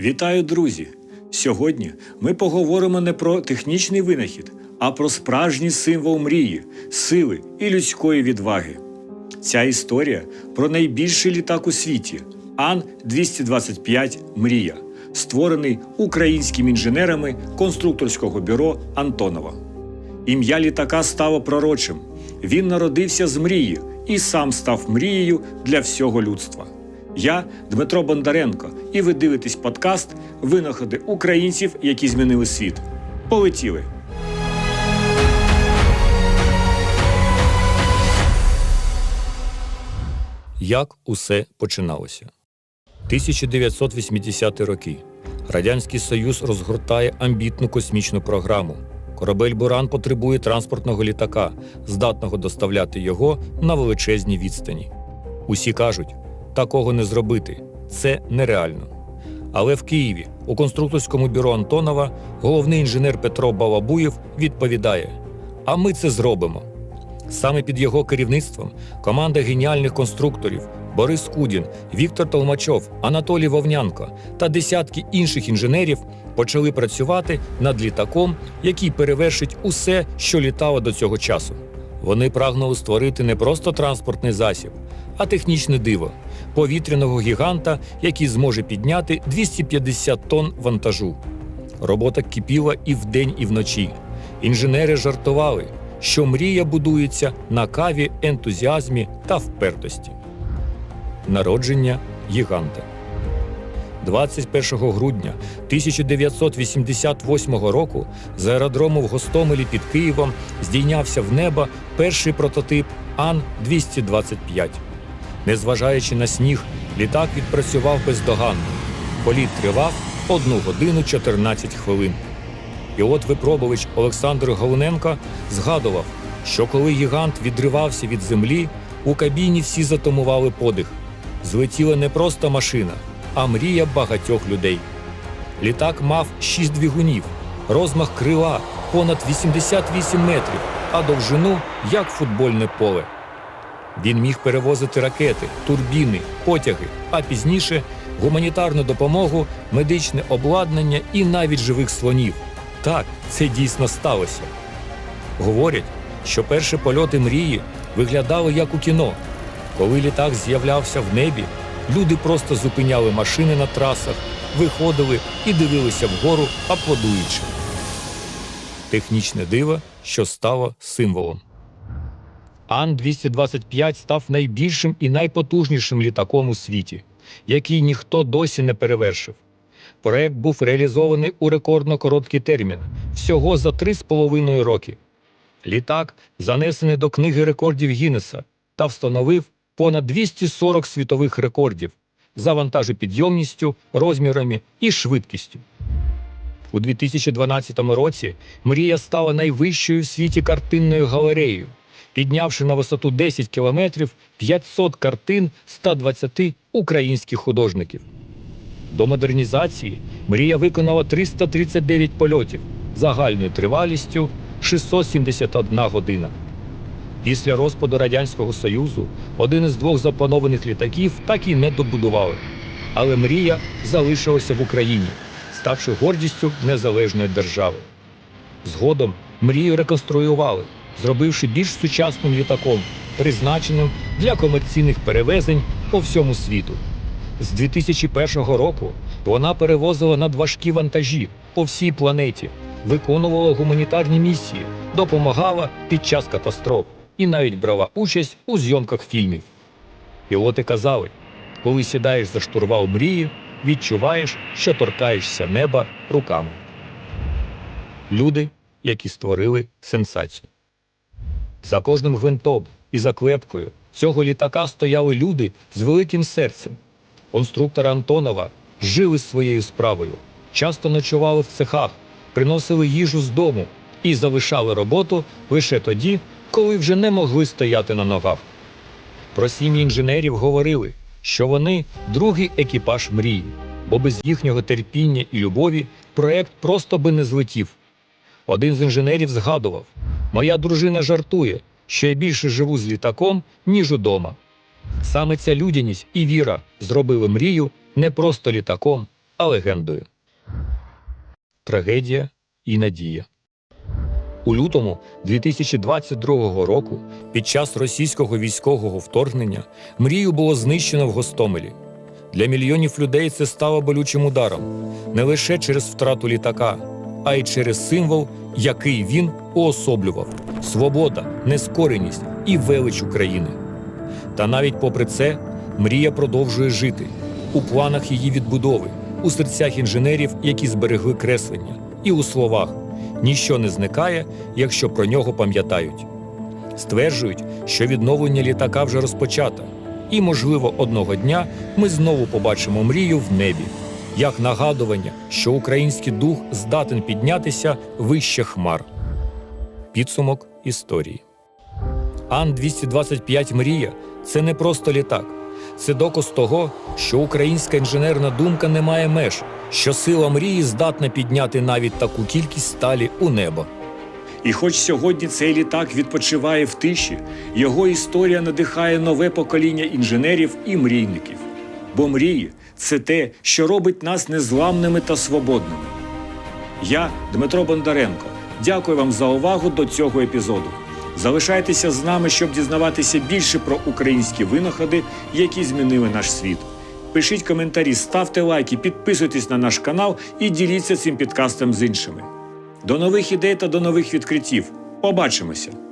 Вітаю, друзі! Сьогодні ми поговоримо не про технічний винахід, а про справжній символ мрії, сили і людської відваги. Ця історія про найбільший літак у світі Ан-225 Мрія, створений українськими інженерами конструкторського бюро Антонова. Ім'я літака стало пророчим. Він народився з мрії і сам став мрією для всього людства. Я Дмитро Бондаренко, і ви дивитесь подкаст Винаходи українців, які змінили світ. Полетіли! Як усе починалося? 1980 роки. Радянський Союз розгортає амбітну космічну програму. Корабель Буран потребує транспортного літака, здатного доставляти його на величезні відстані. Усі кажуть, такого не зробити, це нереально. Але в Києві, у конструкторському бюро Антонова, головний інженер Петро Балабуєв відповідає: А ми це зробимо. Саме під його керівництвом команда геніальних конструкторів Борис Кудін, Віктор Толмачов, Анатолій Вовнянко та десятки інших інженерів почали працювати над літаком, який перевершить усе, що літало до цього часу. Вони прагнули створити не просто транспортний засіб, а технічне диво повітряного гіганта, який зможе підняти 250 тонн вантажу. Робота кипіла і вдень, і вночі. Інженери жартували, що мрія будується на каві, ентузіазмі та впертості. Народження гіганта. 21 грудня 1988 року з аеродрому в Гостомелі під Києвом здійнявся в небо перший прототип Ан-225. Незважаючи на сніг, літак відпрацював бездоганно. Політ тривав 1 годину 14 хвилин. Пілот випробувач Олександр Галуненко згадував, що коли гігант відривався від землі, у кабіні всі затамували подих. Злетіла не просто машина, а мрія багатьох людей. Літак мав шість двигунів, розмах крила понад 88 метрів, а довжину як футбольне поле. Він міг перевозити ракети, турбіни, потяги, а пізніше гуманітарну допомогу, медичне обладнання і навіть живих слонів. Так, це дійсно сталося. Говорять, що перші польоти мрії виглядали як у кіно. Коли літак з'являвся в небі, люди просто зупиняли машини на трасах, виходили і дивилися вгору, аплодуючи. Технічне диво, що стало символом. Ан-225 став найбільшим і найпотужнішим літаком у світі, який ніхто досі не перевершив. Проект був реалізований у рекордно короткий термін всього за 3,5 роки. Літак занесений до книги рекордів Гіннеса та встановив понад 240 світових рекордів за вантажопідйомністю, розмірами і швидкістю. У 2012 році мрія стала найвищою в світі картинною галереєю, піднявши на висоту 10 кілометрів 500 картин 120 українських художників. До модернізації мрія виконала 339 польотів загальною тривалістю 671 година. Після розпаду Радянського Союзу один із двох запланованих літаків так і не добудували. Але мрія залишилася в Україні, ставши гордістю незалежної держави. Згодом мрію реконструювали, зробивши більш сучасним літаком, призначеним для комерційних перевезень по всьому світу. З 2001 року вона перевозила надважкі вантажі по всій планеті, виконувала гуманітарні місії, допомагала під час катастроф і навіть брала участь у зйомках фільмів. Пілоти казали, коли сідаєш за штурвал мрії, відчуваєш, що торкаєшся неба руками. Люди, які створили сенсацію. За кожним гвинтом і заклепкою цього літака стояли люди з великим серцем. Конструктори Антонова жили своєю справою, часто ночували в цехах, приносили їжу з дому і залишали роботу лише тоді, коли вже не могли стояти на ногах. Про сім'ї інженерів говорили, що вони другий екіпаж мрії, бо без їхнього терпіння і любові проект просто би не злетів. Один з інженерів згадував: Моя дружина жартує, що я більше живу з літаком, ніж удома. Саме ця людяність і віра зробили мрію не просто літаком, а легендою. Трагедія і надія. У лютому 2022 року, під час російського військового вторгнення, мрію було знищено в Гостомелі. Для мільйонів людей це стало болючим ударом не лише через втрату літака, а й через символ, який він уособлював свобода, нескореність і велич України. Та навіть попри це, мрія продовжує жити у планах її відбудови, у серцях інженерів, які зберегли креслення, і у словах ніщо не зникає, якщо про нього пам'ятають. Стверджують, що відновлення літака вже розпочато, і, можливо, одного дня ми знову побачимо мрію в небі, як нагадування, що український дух здатен піднятися вище хмар. Підсумок історії. Ан-225 Мрія це не просто літак. Це доказ того, що українська інженерна думка не має меж, що сила мрії здатна підняти навіть таку кількість сталі у небо. І хоч сьогодні цей літак відпочиває в тиші, його історія надихає нове покоління інженерів і мрійників. Бо мрії це те, що робить нас незламними та свободними. Я, Дмитро Бондаренко, дякую вам за увагу до цього епізоду. Залишайтеся з нами, щоб дізнаватися більше про українські винаходи, які змінили наш світ. Пишіть коментарі, ставте лайки, підписуйтесь на наш канал і діліться цим підкастом з іншими. До нових ідей та до нових відкриттів. Побачимося!